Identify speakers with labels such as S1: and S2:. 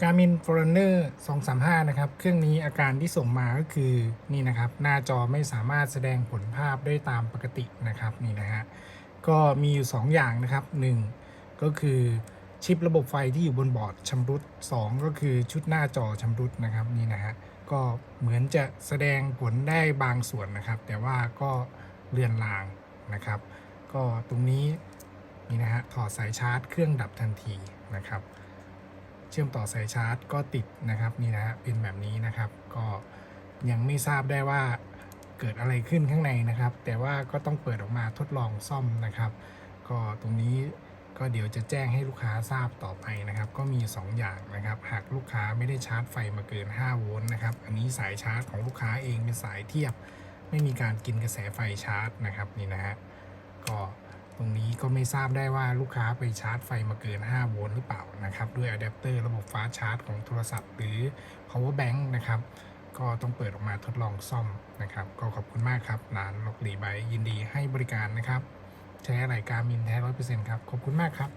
S1: Garmin Forerunner 235 นะครับ เครื่องนี้อาการที่ส่งมาก็คือนี่นะครับ หน้าจอไม่สามารถแสดงผลภาพได้ตามปกตินะครับนี่นะฮะก็มีอยู่ 2 อย่างนะครับ 1 ก็คือชิประบบไฟที่อยู่บนบอร์ดชำรุด 2 ก็คือชุดหน้าจอชำรุดนะครับนี่นะฮะก็เหมือนจะแสดงผลได้บางส่วนนะครับ แต่ว่าก็เลือนลางนะครับ ก็ตรงนี้นี่นะฮะถอดสายชาร์จเครื่องดับทันทีนะครับ เชื่อมต่อสายชาร์จก็ติดนะครับนี่นะฮะเป็นแบบนี้นะครับ ก็ยังไม่ทราบได้ว่าเกิดอะไรขึ้นข้างในนะครับ แต่ว่าก็ต้องเปิดออกมาทดลองซ่อมนะครับ ก็ตรงนี้ก็เดี๋ยวจะแจ้งให้ลูกค้าทราบต่อไปนะครับ ก็มี 2 อย่างนะครับ หากลูกค้าไม่ได้ชาร์จไฟมาเกิน 5 โวลต์นะครับ อันนี้สายชาร์จของลูกค้าเองเป็นสายเทียบ ไม่มีการกินกระแสไฟชาร์จนะครับนี่นะฮะก็ ตรงนี้ก็ไม่ทราบได้ว่าลูกค้าไปชาร์จไฟมาเกิน 5 โวลต์หรือเปล่านะครับ ด้วยอะแดปเตอร์ระบบฟ้าชาร์จของโทรศัพท์หรือ power bank นะครับ ก็ต้องเปิดออกมาทดลองซ่อมนะครับ ก็ขอบคุณมากครับร้านล็อกหลีไบยินดีให้บริการนะครับ ใช้อะไรการมินแท้ร้อยเปอร์เซ็นต์ครับ ขอบคุณมากครับ